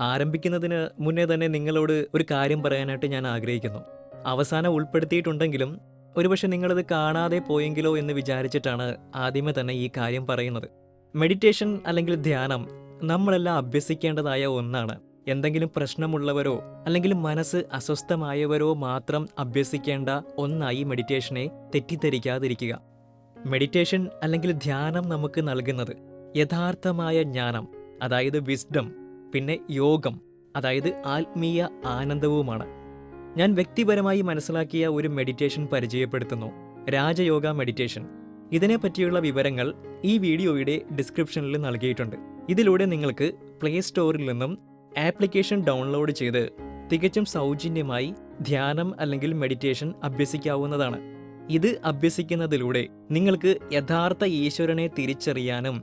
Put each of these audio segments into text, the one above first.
ആരംഭിക്കുന്നതിന് മുന്നേ തന്നെ നിങ്ങളോട് ഒരു കാര്യം പറയാനായിട്ട് ഞാൻ ആഗ്രഹിക്കുന്നു. അവസാനം ഉൾപ്പെടുത്തിയിട്ടുണ്ടെങ്കിലും ഒരുപക്ഷെ നിങ്ങളത് കാണാതെ പോയെങ്കിലോ എന്ന് വിചാരിച്ചിട്ടാണ് ആദ്യമേ തന്നെ ഈ കാര്യം പറയുന്നത്. മെഡിറ്റേഷൻ അല്ലെങ്കിൽ ധ്യാനം നമ്മളെല്ലാം അഭ്യസിക്കേണ്ടതായ ഒന്നാണ്. എന്തെങ്കിലും പ്രശ്നമുള്ളവരോ അല്ലെങ്കിൽ മനസ്സ് അസ്വസ്ഥമായവരോ മാത്രം അഭ്യസിക്കേണ്ട ഒന്നായി മെഡിറ്റേഷനെ തെറ്റിദ്ധരിക്കാതിരിക്കുക. മെഡിറ്റേഷൻ അല്ലെങ്കിൽ ധ്യാനം നമുക്ക് നൽകുന്നത് യഥാർത്ഥമായ ജ്ഞാനം അതായത് വിസ്ഡം പിന്നെ യോഗം അതായത് ആത്മീയ ആനന്ദവുമാണ്. ഞാൻ വ്യക്തിപരമായി മനസ്സിലാക്കിയ ഒരു മെഡിറ്റേഷൻ പരിചയപ്പെടുത്തുന്നു രാജയോഗ മെഡിറ്റേഷൻ ഇതിനെപ്പറ്റിയുള്ള വിവരങ്ങൾ ഈ വീഡിയോയുടെ ഡിസ്ക്രിപ്ഷനിൽ നൽകിയിട്ടുണ്ട്. ഇതിലൂടെ നിങ്ങൾക്ക് പ്ലേ സ്റ്റോറിൽ നിന്നും ആപ്ലിക്കേഷൻ ഡൗൺലോഡ് ചെയ്ത് തികച്ചും സൗജന്യമായി ധ്യാനം അല്ലെങ്കിൽ മെഡിറ്റേഷൻ അഭ്യസിക്കാവുന്നതാണ്. ഇത് അഭ്യസിക്കുന്നതിലൂടെ നിങ്ങൾക്ക് യഥാർത്ഥ ഈശ്വരനെ തിരിച്ചറിയാനും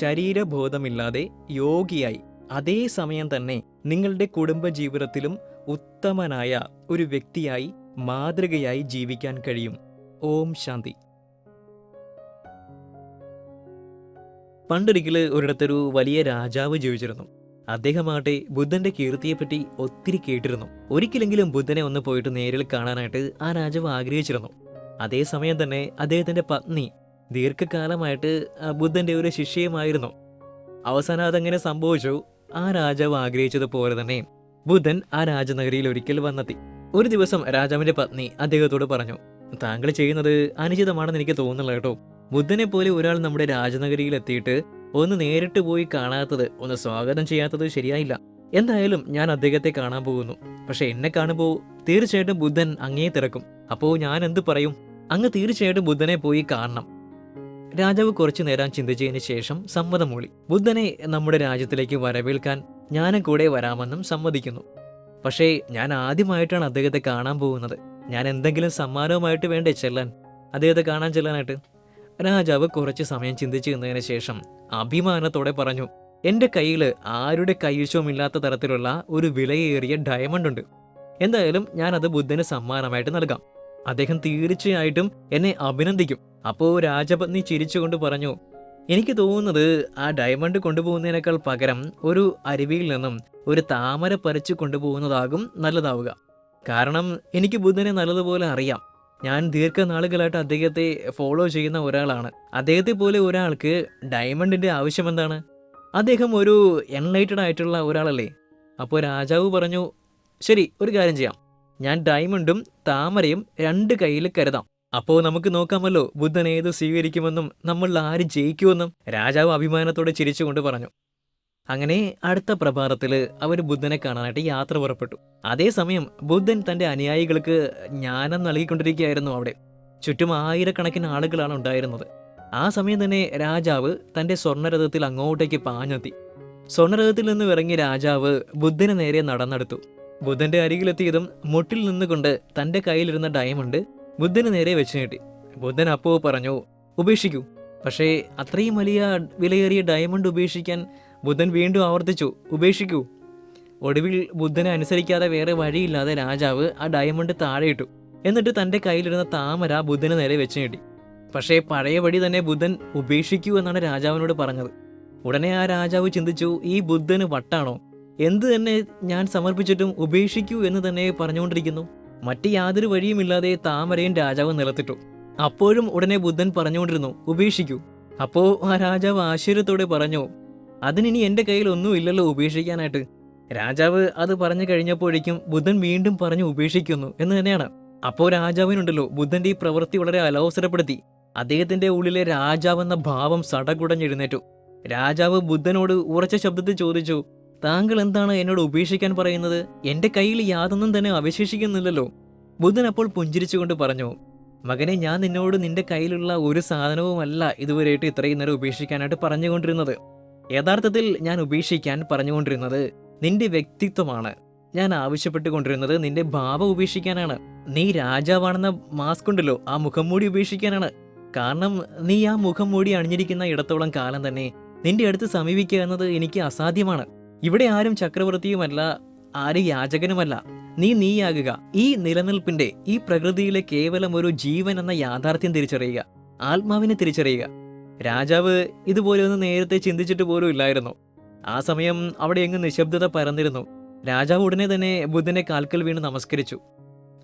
ശരീരബോധമില്ലാതെ യോഗിയായി അതേ സമയം തന്നെ നിങ്ങളുടെ കുടുംബജീവിതത്തിലും ഉത്തമനായ ഒരു വ്യക്തിയായി മാതൃകയായി ജീവിക്കാൻ കഴിയും. ഓം ശാന്തി. പണ്ടൊരിക്കൽ ഒരിടത്തൊരു വലിയ രാജാവ് ജീവിച്ചിരുന്നു. അദ്ദേഹമാകട്ടെ ബുദ്ധന്റെ കീർത്തിയെപ്പറ്റി ഒത്തിരി കേട്ടിരുന്നു. ഒരിക്കലെങ്കിലും ബുദ്ധനെ ഒന്ന് പോയിട്ട് നേരിൽ കാണാനായിട്ട് ആ രാജാവ് ആഗ്രഹിച്ചിരുന്നു. അതേസമയം തന്നെ അദ്ദേഹത്തിന്റെ പത്നി ദീർഘകാലമായിട്ട് ബുദ്ധന്റെ ഒരു ശിഷ്യയുമായിരുന്നു. അവസാനം അതങ്ങനെ സംഭവിച്ചു. ആ രാജാവ് ആഗ്രഹിച്ചതുപോലെ തന്നെ ബുധൻ ആ രാജനഗരിയിൽ ഒരിക്കൽ വന്നെത്തി. ഒരു ദിവസം രാജാവിന്റെ പത്നി അദ്ദേഹത്തോട് പറഞ്ഞു താങ്കൾ ചെയ്യുന്നത് അനുചിതമാണെന്ന് എനിക്ക് തോന്നുന്നില്ല കേട്ടോ. ബുദ്ധനെ പോലെ ഒരാൾ നമ്മുടെ രാജനഗരിയിൽ എത്തിയിട്ട് ഒന്ന് നേരിട്ട് പോയി കാണാത്തത് ഒന്ന് സ്വാഗതം ചെയ്യാത്തത് ശരിയായില്ല. എന്തായാലും ഞാൻ അദ്ദേഹത്തെ കാണാൻ പോകുന്നു. പക്ഷെ എന്നെ കാണുമ്പോൾ തീർച്ചയായിട്ടും ബുദ്ധൻ അങ്ങേ തിരക്കും. അപ്പോൾ ഞാൻ എന്ത് പറയും? അങ്ങ് തീർച്ചയായിട്ടും ബുദ്ധനെ പോയി കാണണം. രാജാവ് കുറച്ചു നേരം ചിന്തിച്ചതിന് ശേഷം സമ്മതം മൂളി ബുദ്ധനെ നമ്മുടെ രാജ്യത്തിലേക്ക് വരവേൽക്കാൻ ഞാനും കൂടെ വരാമെന്നും സമ്മതിക്കുന്നു. പക്ഷേ ഞാൻ ആദ്യമായിട്ടാണ് അദ്ദേഹത്തെ കാണാൻ പോകുന്നത്. ഞാൻ എന്തെങ്കിലും സമ്മാനവുമായിട്ട് വേണ്ടേ ചെല്ലാൻ? അദ്ദേഹത്തെ കാണാൻ ചെല്ലാനായിട്ട്. രാജാവ് കുറച്ച് സമയം ചിന്തിച്ചു നിന്നതിന് ശേഷം അഭിമാനത്തോടെ പറഞ്ഞു എന്റെ കയ്യിൽ ആരുടെ കൈവശവുമില്ലാത്ത തരത്തിലുള്ള ഒരു വിലയേറിയ ഡയമണ്ട് ഉണ്ട്. എന്തായാലും ഞാനത് ബുദ്ധന് സമ്മാനമായിട്ട് നൽകാം. അദ്ദേഹം തീർച്ചയായിട്ടും എന്നെ അഭിനന്ദിക്കും. അപ്പോൾ രാജപത്നി ചിരിച്ചുകൊണ്ട് പറഞ്ഞു എനിക്ക് തോന്നുന്നത് ആ ഡയമണ്ട് കൊണ്ടുപോകുന്നതിനേക്കാൾ പകരം ഒരു അരുവിയിൽ നിന്നും ഒരു താമര പറിച്ചു കൊണ്ടുപോകുന്നതാകും നല്ലതാവുക. കാരണം എനിക്ക് ബുദ്ധനെ നല്ലതുപോലെ അറിയാം. ഞാൻ ദീർഘനാളുകളായിട്ട് അദ്ദേഹത്തെ ഫോളോ ചെയ്യുന്ന ഒരാളാണ്. അദ്ദേഹത്തെ പോലെ ഒരാൾക്ക് ഡയമണ്ടിന്റെ ആവശ്യം എന്താണ്? അദ്ദേഹം ഒരു എൻലൈറ്റഡ് ആയിട്ടുള്ള ഒരാളല്ലേ? അപ്പോൾ രാജാവ് പറഞ്ഞു ശരി ഒരു കാര്യം ചെയ്യാം. ഞാൻ ഡയമണ്ടും താമരയും രണ്ട് കയ്യിൽ കരുതാം. അപ്പോൾ നമുക്ക് നോക്കാമല്ലോ ബുദ്ധൻ ഏത് സ്വീകരിക്കുമെന്നും നമ്മൾ ആര് ജയിക്കുമെന്നും രാജാവ് അഭിമാനത്തോടെ ചിരിച്ചുകൊണ്ട് പറഞ്ഞു. അങ്ങനെ അടുത്ത പ്രഭാതത്തിൽ അവർ ബുദ്ധനെ കാണാനായിട്ട് യാത്ര പുറപ്പെട്ടു. അതേസമയം ബുദ്ധൻ തന്റെ അനുയായികൾക്ക് ജ്ഞാനം നൽകിക്കൊണ്ടിരിക്കുകയായിരുന്നു അവിടെ. ചുറ്റും ആയിരക്കണക്കിന് ആളുകളാണ് ഉണ്ടായിരുന്നത്. ആ സമയം തന്നെ രാജാവ് തന്റെ സ്വർണരഥത്തിൽ അങ്ങോട്ടേക്ക് പാഞ്ഞെത്തി. സ്വർണരഥത്തിൽ നിന്ന് ഇറങ്ങിയ രാജാവ് ബുദ്ധന് നേരെ നടന്നെടുത്തു. ബുദ്ധന്റെ അരികിലെത്തിയതും മുട്ടിൽ നിന്നുകൊണ്ട് തന്റെ കയ്യിലിരുന്ന ഡയമണ്ട് ബുദ്ധന് നേരെ വെച്ച് നീട്ടി. ബുദ്ധൻ അപ്പോ പറഞ്ഞു ഉപേക്ഷിക്കൂ. പക്ഷേ അത്രയും വലിയ വിലയേറിയ ഡയമണ്ട് ഉപേക്ഷിക്കാൻ ബുദ്ധൻ വീണ്ടും ആവർത്തിച്ചു ഉപേക്ഷിക്കൂ. ഒടുവിൽ ബുദ്ധനെ അനുസരിക്കാതെ വേറെ വഴിയില്ലാതെ രാജാവ് ആ ഡയമണ്ട് താഴെയിട്ടു എന്നിട്ട് തന്റെ കയ്യിലിരുന്ന താമര ബുദ്ധന് നേരെ വെച്ച് നീട്ടി. പക്ഷേ പഴയപടി തന്നെ ബുദ്ധൻ ഉപേക്ഷിക്കൂ എന്നാണ് രാജാവിനോട് പറഞ്ഞത്. ഉടനെ ആ രാജാവ് ചിന്തിച്ചു ഈ ബുദ്ധന് വട്ടാണോ? എന്ത് തന്നെ ഞാൻ സമർപ്പിച്ചിട്ടും ഉപേക്ഷിക്കൂ എന്ന് തന്നെ പറഞ്ഞുകൊണ്ടിരിക്കുന്നു. മറ്റ് യാതൊരു വഴിയുമില്ലാതെ താമരയും രാജാവ് നിലത്തിട്ടു. അപ്പോഴും ഉടനെ ബുദ്ധൻ പറഞ്ഞുകൊണ്ടിരുന്നു ഉപേക്ഷിക്കൂ. അപ്പോ ആ രാജാവ് ആശ്ചര്യത്തോടെ പറഞ്ഞു അതിനി എന്റെ കയ്യിൽ ഒന്നുമില്ലല്ലോ ഉപേക്ഷിക്കാനായിട്ട്. രാജാവ് അത് പറഞ്ഞു കഴിഞ്ഞപ്പോഴേക്കും ബുദ്ധൻ വീണ്ടും പറഞ്ഞു ഉപേക്ഷിക്കുന്നു എന്ന് തന്നെയാണ്. അപ്പോ രാജാവിനുണ്ടല്ലോ ബുദ്ധന്റെ ഈ പ്രവൃത്തി വളരെ അലോസരപ്പെടുത്തി. അദ്ദേഹത്തിന്റെ ഉള്ളിലെ രാജാവെന്ന ഭാവം സടകുടഞ്ഞെഴുന്നേറ്റു. രാജാവ് ബുദ്ധനോട് ഉറച്ച ശബ്ദത്തിൽ ചോദിച്ചു താങ്കൾ എന്താണ് എന്നോട് ഉപേക്ഷിക്കാൻ പറയുന്നത്? എന്റെ കയ്യിൽ യാതൊന്നും തന്നെ അവശേഷിക്കുന്നില്ലല്ലോ. ബുധൻ അപ്പോൾ പുഞ്ചിരിച്ചുകൊണ്ട് പറഞ്ഞു മകനെ ഞാൻ നിന്നോട് നിന്റെ കയ്യിലുള്ള ഒരു സാധനവുമല്ല ഇതുവരെയായിട്ട് ഇത്രയും നേരം ഉപേക്ഷിക്കാനായിട്ട് പറഞ്ഞുകൊണ്ടിരുന്നത്. യഥാർത്ഥത്തിൽ ഞാൻ ഉപേക്ഷിക്കാൻ പറഞ്ഞുകൊണ്ടിരുന്നത് നിന്റെ വ്യക്തിത്വമാണ്. ഞാൻ ആവശ്യപ്പെട്ടുകൊണ്ടിരുന്നത് നിന്റെ ഭാവം ഉപേക്ഷിക്കാനാണ്. നീ രാജാവാണെന്ന മാസ്ക് ഉണ്ടല്ലോ ആ മുഖം മൂടി ഉപേക്ഷിക്കാനാണ്. കാരണം നീ ആ മുഖം മൂടി അണിഞ്ഞിരിക്കുന്ന ഇടത്തോളം കാലം തന്നെ നിന്റെ അടുത്ത് സമീപിക്കുക എന്നത് എനിക്ക് അസാധ്യമാണ്. ഇവിടെ ആരും ചക്രവർത്തിയുമല്ല ആരും യാചകനുമല്ല. നീ നീയാകുക. ഈ നിലനിൽപ്പിന്റെ ഈ പ്രകൃതിയിലെ കേവലം ഒരു ജീവൻ എന്ന യാഥാർത്ഥ്യം തിരിച്ചറിയുക. ആത്മാവിനെ തിരിച്ചറിയുക. രാജാവ് ഇതുപോലെ ഒന്ന് നേരത്തെ ചിന്തിച്ചിട്ട് പോലും ഇല്ലായിരുന്നു. ആ സമയം അവിടെ എങ്ങ് നിശബ്ദത പരന്നിരുന്നു. രാജാവ് ഉടനെ തന്നെ ബുദ്ധനെ കാൽക്കൽ വീണ് നമസ്കരിച്ചു.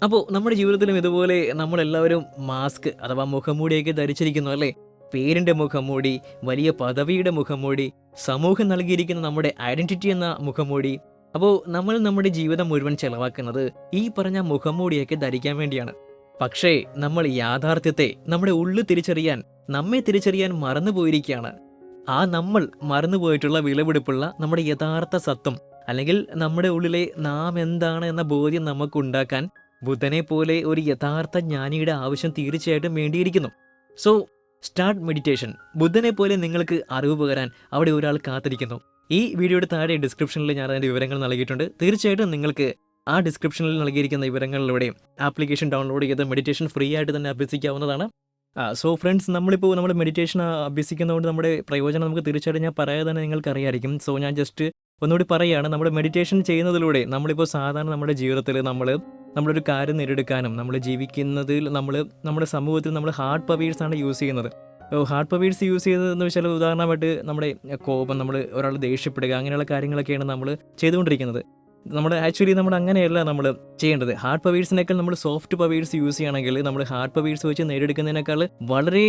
അപ്പോൾ നമ്മുടെ ജീവിതത്തിലും ഇതുപോലെ നമ്മളെല്ലാവരും മാസ്ക് അഥവാ മുഖംമൂടിയൊക്കെ ധരിച്ചിരിക്കുന്നു അല്ലേ? പേരിന്റെ മുഖംമൂടി വലിയ പദവിയുടെ മുഖംമൂടി സമൂഹം നൽകിയിരിക്കുന്ന നമ്മുടെ ഐഡന്റിറ്റി എന്ന മുഖംമൂടി അപ്പോൾ നമ്മൾ നമ്മുടെ ജീവിതം മുഴുവൻ ചെലവാക്കുന്നത് ഈ പറഞ്ഞ മുഖംമൂടിയൊക്കെ ധരിക്കാൻ വേണ്ടിയാണ്. പക്ഷേ നമ്മൾ യാഥാർത്ഥ്യത്തെ നമ്മുടെ ഉള്ളു തിരിച്ചറിയാൻ നമ്മെ തിരിച്ചറിയാൻ മറന്നുപോയിരിക്കുകയാണ് ആ നമ്മൾ മറന്നുപോയിട്ടുള്ള വിളവെടുപ്പുള്ള നമ്മുടെ യഥാർത്ഥ സത്വം അല്ലെങ്കിൽ നമ്മുടെ ഉള്ളിലെ നാം എന്താണ് എന്ന ബോധ്യം നമുക്കുണ്ടാക്കാൻ ബുദ്ധനെ പോലെ ഒരു യഥാർത്ഥ ജ്ഞാനിയുടെ ആവശ്യം തീർച്ചയായിട്ടും വേണ്ടിയിരിക്കുന്നു. സോ സ്റ്റാർട്ട് മെഡിറ്റേഷൻ ബുദ്ധനെ പോലെ നിങ്ങൾക്ക് അറിവ് പകരാൻ അവിടെ ഒരാൾ കാത്തിരിക്കുന്നു. ഈ വീഡിയോയുടെ താഴെ ഡിസ്ക്രിപ്ഷനിൽ ഞാൻ അതിന്റെ വിവരങ്ങൾ നൽകിയിട്ടുണ്ട്. തീർച്ചയായിട്ടും നിങ്ങൾക്ക് ആ ഡിസ്ക്രിപ്ഷനിൽ നൽകിയിരിക്കുന്ന വിവരങ്ങളിലൂടെ ആപ്ലിക്കേഷൻ ഡൗൺലോഡ് ചെയ്ത് മെഡിറ്റേഷൻ ഫ്രീ ആയിട്ട് തന്നെ അഭ്യസിക്കാവുന്നതാണ്. സോ ഫ്രണ്ട്സ് നമ്മളിപ്പോൾ നമ്മൾ മെഡിറ്റേഷൻ അഭ്യസിക്കുന്നതുകൊണ്ട് നമ്മുടെ പ്രയോജനം നമുക്ക് തീർച്ചയായിട്ടും ഞാൻ പറയാതെ തന്നെ നിങ്ങൾക്ക് അറിയായിരിക്കും സോ ഞാൻ ജസ്റ്റ് ഒന്നുകൂടി പറയുകയാണ് നമ്മുടെ മെഡിറ്റേഷൻ ചെയ്യുന്നതിലൂടെ നമ്മളിപ്പോൾ സാധാരണ നമ്മുടെ ജീവിതത്തിൽ നമ്മൾ നമ്മളൊരു കാര്യം നേടിയെടുക്കാനും നമ്മൾ ജീവിക്കുന്നതിൽ നമ്മൾ നമ്മുടെ സമൂഹത്തിൽ നമ്മൾ ഹാർഡ് പവേഴ്സ് ആണ് യൂസ് ചെയ്യുന്നത്. ഹാർഡ് പവേഴ്സ് യൂസ് ചെയ്തതെന്ന് വെച്ചാൽ ഉദാഹരണമായിട്ട് നമ്മുടെ കോപം നമ്മൾ ഒരാൾ ദേഷ്യപ്പെടുക അങ്ങനെയുള്ള കാര്യങ്ങളൊക്കെയാണ് നമ്മൾ ചെയ്തുകൊണ്ടിരിക്കുന്നത്. നമ്മൾ ആക്ച്വലി നമ്മൾ അങ്ങനെയല്ല നമ്മൾ ചെയ്യേണ്ടത്. ഹാർഡ് പവേഴ്സിനേക്കാൾ നമ്മൾ സോഫ്റ്റ് പവേഴ്സ് യൂസ് ചെയ്യണമെങ്കിൽ നമ്മൾ ഹാർഡ് പവേഴ്സ് വെച്ച് നേടിയെടുക്കുന്നതിനേക്കാൾ വളരെ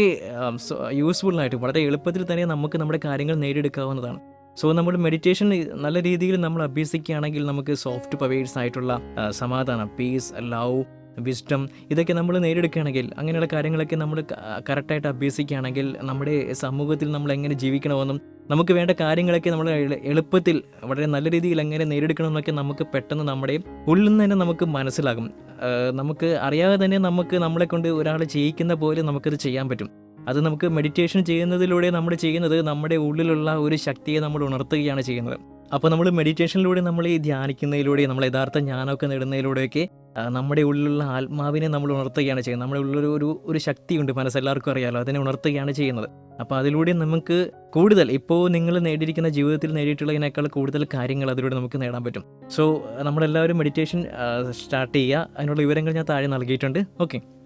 യൂസ്ഫുൾ ആയിട്ട് വളരെ എളുപ്പത്തിൽ തന്നെ നമുക്ക് നമ്മുടെ കാര്യങ്ങൾ നേടിയെടുക്കാവുന്നതാണ്. സോ നമ്മൾ മെഡിറ്റേഷൻ നല്ല രീതിയിൽ നമ്മൾ അഭ്യസിക്കുകയാണെങ്കിൽ നമുക്ക് സോഫ്റ്റ് പവേഴ്സ് ആയിട്ടുള്ള സമാധാനം പീസ് ലവ് വിസ്ഡം ഇതൊക്കെ നമ്മൾ നേടിയെടുക്കുകയാണെങ്കിൽ അങ്ങനെയുള്ള കാര്യങ്ങളൊക്കെ നമ്മൾ കറക്റ്റായിട്ട് അഭ്യസിക്കുകയാണെങ്കിൽ നമ്മുടെ സമൂഹത്തിൽ നമ്മൾ എങ്ങനെ ജീവിക്കണമെന്നും നമുക്ക് വേണ്ട കാര്യങ്ങളൊക്കെ നമ്മൾ എളു- എളുപ്പത്തിൽ വളരെ നല്ല രീതിയിൽ എങ്ങനെ നേരിടണമെന്നൊക്കെ നമുക്ക് പെട്ടെന്ന് നമ്മുടെ ഉള്ളിൽ നിന്ന് തന്നെ നമുക്ക് മനസ്സിലാകും. നമുക്ക് അറിയാതെ തന്നെ നമുക്ക് നമ്മളെ കൊണ്ട് ഒരാൾ ചെയ്യിക്കുന്ന പോലെ നമുക്കത് ചെയ്യാൻ പറ്റും. അത് നമുക്ക് മെഡിറ്റേഷൻ ചെയ്യുന്നതിലൂടെ നമ്മൾ ചെയ്യുന്നത് നമ്മുടെ ഉള്ളിലുള്ള ഒരു ശക്തിയെ നമ്മൾ ഉണർത്തുകയാണ് ചെയ്യുന്നത്. അപ്പോൾ നമ്മൾ മെഡിറ്റേഷനിലൂടെ നമ്മൾ ഈ ധ്യാനിക്കുന്നതിലൂടെ നമ്മൾ യഥാർത്ഥ ജ്ഞാനമൊക്കെ നേടുന്നതിലൂടെയൊക്കെ നമ്മുടെ ഉള്ളിലുള്ള ആത്മാവിനെ നമ്മൾ ഉണർത്തുകയാണ് ചെയ്യുന്നത്. നമ്മുടെ ഉള്ളിലൊരു ഒരു ഒരു ശക്തിയുണ്ട് മനസ്സെല്ലാവർക്കും അറിയാലോ അതിനെ ഉണർത്തുകയാണ് ചെയ്യുന്നത്. അപ്പോൾ അതിലൂടെ നമുക്ക് കൂടുതൽ ഇപ്പോൾ നിങ്ങൾ നേടിയിരിക്കുന്ന ജീവിതത്തിൽ നേടിയിട്ടുള്ളതിനേക്കാൾ കൂടുതൽ കാര്യങ്ങൾ അതിലൂടെ നമുക്ക് നേടാൻ പറ്റും. സോ നമ്മളെല്ലാവരും മെഡിറ്റേഷൻ സ്റ്റാർട്ട് ചെയ്യുക. അതിനുള്ള വിവരങ്ങൾ ഞാൻ താഴെ നൽകിയിട്ടുണ്ട്. ഓക്കെ